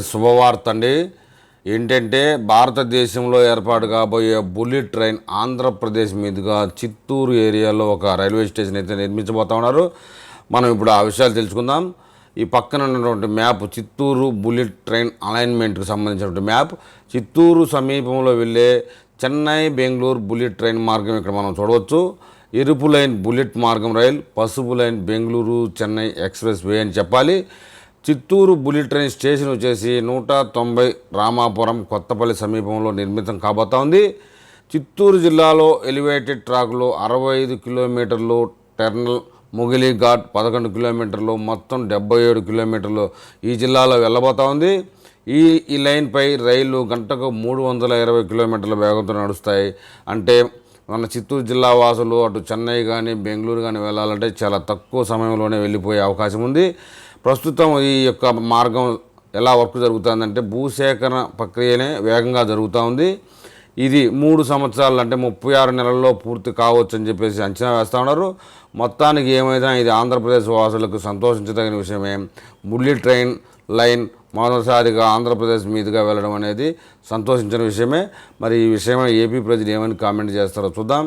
శుభవార్త అండి ఏంటంటే భారతదేశంలో ఏర్పాటు కాబోయే బుల్లెట్ ట్రైన్ ఆంధ్రప్రదేశ్ మీదుగా చిత్తూరు ఏరియాలో ఒక రైల్వే స్టేషన్ అయితే నిర్మించబోతా ఉన్నారు. మనం ఇప్పుడు ఆ విషయాలు తెలుసుకుందాం. ఈ పక్కన ఉన్నటువంటి మ్యాప్ చిత్తూరు బుల్లెట్ ట్రైన్ అలైన్మెంట్కి సంబంధించినటువంటి మ్యాప్. చిత్తూరు సమీపంలో వెళ్ళే చెన్నై బెంగళూరు బుల్లెట్ ట్రైన్ మార్గం ఇక్కడ మనం చూడవచ్చు. ఎరుపు లైన్ బుల్లెట్ మార్గం రైల్ పసుపు line Bengaluru Chennai expressway అని చెప్పాలి. చిత్తూరు బుల్లెట్ ట్రైన్ స్టేషన్ వచ్చేసి నూట తొంభై రామాపురం కొత్తపల్లి సమీపంలో నిర్మితం కాబోతా ఉంది. చిత్తూరు జిల్లాలో ఎలివేటెడ్ ట్రాక్లో అరవై ఐదు కిలోమీటర్లు టెర్నల్ ముగిలి ఘాట్ పదకొండు కిలోమీటర్లు మొత్తం డెబ్బై ఏడు కిలోమీటర్లు ఈ జిల్లాలో వెళ్ళబోతా ఉంది. ఈ ఈ లైన్పై రైళ్ళు గంటకు మూడు వందల ఇరవై కిలోమీటర్ల వేగంతో నడుస్తాయి. అంటే మన చిత్తూరు జిల్లా వాసులు అటు చెన్నై కానీ బెంగళూరు కానీ వెళ్ళాలంటే చాలా తక్కువ సమయంలోనే వెళ్ళిపోయే అవకాశం ఉంది. ప్రస్తుతం ఈ యొక్క మార్గం ఎలా వర్క్ జరుగుతుందంటే భూసేకరణ ప్రక్రియనే వేగంగా జరుగుతూ ఉంది. ఇది మూడు సంవత్సరాలు అంటే ముప్పై ఆరు నెలల్లో పూర్తి కావచ్చు అని చెప్పేసి అంచనా వేస్తూ ఉన్నారు. మొత్తానికి ఏమైనా ఇది ఆంధ్రప్రదేశ్ వాసులకు సంతోషించదగిన విషయమే. బుల్లెట్ ట్రైన్ లైన్ మొదటిసారిగా ఆంధ్రప్రదేశ్ మీదుగా వెళ్ళడం అనేది సంతోషించిన విషయమే. మరి ఈ విషయమై ఏపీ ప్రజలు ఏమని కామెంట్ చేస్తారో చూద్దాం.